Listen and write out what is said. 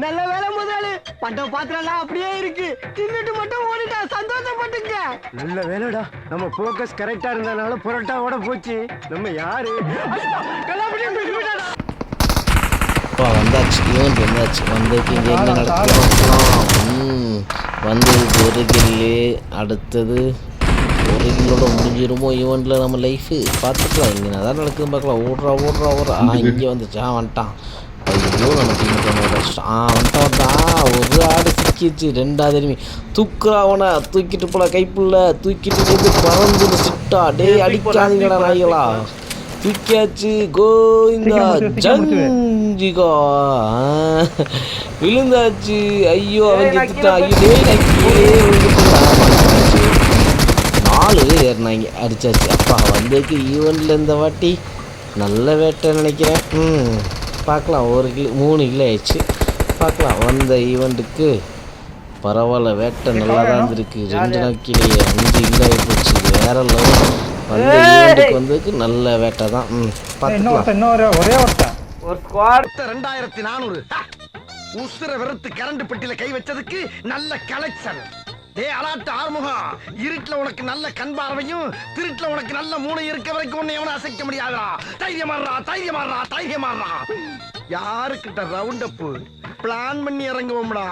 நல்ல வேலை முதலாளி. பண்ட பாத்திரம் அப்படியே இருக்கு. தின்னுட்டு மட்டும் ஓடிட்டா சந்தோஷப்பட்டுங்க. நல்ல வேலைடா. நம்ம போக்கஸ் கரெக்டா இருந்தனால புரோட்டாவோட போச்சு. நம்ம யாரு? வந்தாச்சு. ஈவெண்ட் வந்தாச்சு? வந்ததுக்கு இங்கே என்ன நடக்கலாம் வந்ததுக்கு ஒரு கில்லு. அடுத்தது ஒரு கில்லோட முடிஞ்சிருமோ ஈவெண்ட்டில் நம்ம லைஃபு பார்த்துக்கலாம். இங்கே அதான் நடக்குதுன்னு பார்க்கலாம். ஓடுறா ஓடுறா ஓடுறா. ஆ இங்கே வந்துச்சு. ஆ வந்துட்டான். ஐயோ நம்ம டீமுக்கு ஒன்று ஆ ஒரு ஆடு சிக்கிச்சு ரெண்டாவது எருமி தூக்குறா தூக்கிட்டு போல கைப்புள்ள தூக்கிட்டு போட்டு பறந்து சிட்டா டேய் அடிக்காதீங்கடா நாய்களா தூக்கியாச்சு கோவிந்தா ஜஞ்சிகா விழுந்தாச்சு ஐயோ அவன் செத்துட்டான் ஐயோ டேய் நான் நாலு பேர் ஏறினாங்க அடிச்சாச்சு. அப்பா வந்ததுக்கு ஈவெண்ட்டில் இந்த வாட்டி. நல்ல வேட்டை நினைக்கிறேன். ம். பார்க்கலாம். ஒரு கிலோ மூணு கிலோ ஆயிடுச்சு. பார்க்கலாம். வந்த ஈவெண்ட்டுக்கு பரவாயில்ல. வேட்டை நல்லா தான் இருந்திருக்கு. ரெண்டு நாட்கிலேயே அஞ்சு கிலோ ஆகிப்போச்சு வேற லெவல் வந்த ஈவெண்ட்டுக்கு வந்ததுக்கு நல்ல வேட்டை தான். ம் பார்த்துக்கலாம். இன்னொரு ஒரே ஒருத்தன். ஒரு ஸ்குவாட் ரெண்டாயிரத்தி நானூறு. உசுர வெறுத்து கரண்ட் பெட்டியில கை வச்சதுக்கு நல்ல கலெக்ஷன் டே அலாட்டு ஆறுமுகம் இருட்டுல உனக்கு நல்ல கண் பார்வையும் திருட்டுல உனக்கு நல்ல மூளை இருக்க வரைக்கும் உன்னை எவனும் அசைக்க முடியாதா தைரியமாடுறா தைரியமாடுறா தைரியமாடுறா. யாருக்கிட்ட ரவுண்ட் அப் பிளான் பண்ணி இறங்குவோம்டா.